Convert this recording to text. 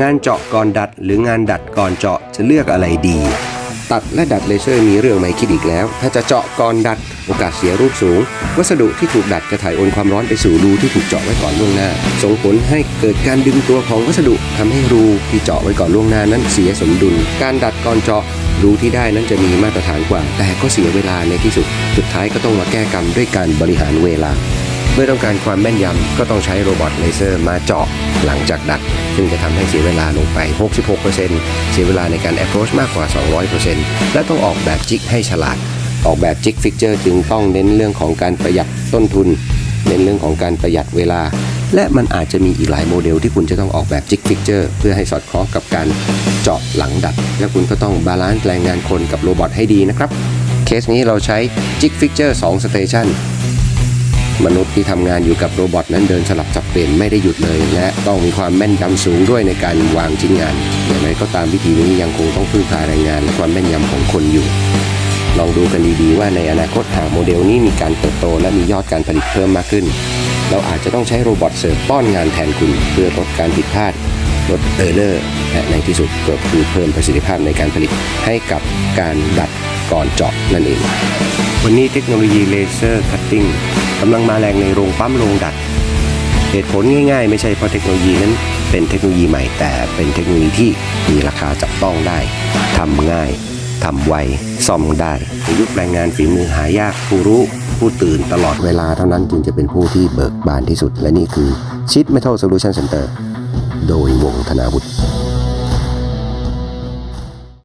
งานเจาะก่อนดัดหรืองานดัดก่อนเจาะจะเลือกอะไรดี ตัดและดัดเลเซอร์มีเรื่องไม่คิดอีกแล้ว ถ้าจะเจาะก่อนดัดโอกาสเสียรูปสูง วัสดุที่ถูกดัดจะถ่ายโอนความร้อนไปสู่รูที่ถูกเจาะไว้ก่อนล่วงหน้า ส่งผลให้เกิดการดึงตัวของวัสดุทำให้รูที่เจาะไว้ก่อนล่วงหน้านั้นเสียสมดุล การดัดก่อนเจาะรูที่ได้นั้นจะมีมาตรฐานกว่า แต่ก็เสียเวลาในที่สุด สุดท้ายก็ต้องมาแก้กรรมด้วยการบริหารเวลา เมื่อต้องการความแม่นยำก็ต้องใช้โรบอทเลเซอร์มาเจาะหลังจากดัดซึ่งจะทำให้เสียเวลาลงไป 66%เสียเวลาในการ approach มากกว่า 200%และต้องออกแบบจิกให้ฉลาด ออกแบบจิกฟิกเจอร์จึงต้องเน้นเรื่องของการประหยัดต้นทุน เน้นเรื่องของการประหยัดเวลา และมันอาจจะมีอีกหลายโมเดลที่คุณจะต้องออกแบบจิกฟิกเจอร์เพื่อให้สอดคล้องกับการเจาะหลังดัดและคุณก็ต้องบาลานซ์แรงงานคนกับโรบอทให้ดีนะครับ เคสนี้เราใช้จิกฟิกเจอร์2 Station มนุษย์ที่ทำงานอยู่กับโรบอทนั้นเดินสลับสับเปลี่ยนไม่ได้หยุดเลย และต้องมีความแม่นยำสูงด้วยในการวางชิ้นงาน อย่างไรก็ตามวิธีนี้ยังคงต้องพึ่งพาแรงงานและความแม่นยำของคนอยู่ ลองดูกันดีๆว่าในอนาคตหากโมเดลนี้มีการเติบโตและมียอดการผลิตเพิ่มมากขึ้น เราอาจจะต้องใช้โรบอทเสิร์ฟป้อนงานแทนคุณ เพื่อลดการผิดพลาดลดเออร์เลอร์และในที่สุดก็คือเพิ่มประสิทธิภาพในการผลิตให้กับการดัดก่อนเจาะนั่นเอง วันนี้เทคโนโลยีเลเซอร์คัตติ้งกำลังมาแรงในโรงปั๊มโรงดัด เหตุผลง่ายๆ ไม่ใช่เพราะเทคโนโลยีนั้นเป็นเทคโนโลยีใหม่แต่เป็นเทคโนโลยีที่มีราคาจับต้องได้ทำง่ายทำไวซ่อมได้ในยุคแรงงานฝีมือหายากผู้รู้ผู้ตื่นตลอดเวลาเท่านั้นจึงจะเป็นผู้ที่เบิกบานที่สุด และนี่คือชิด Metal Solution Center โดยวงธนาวุฒิ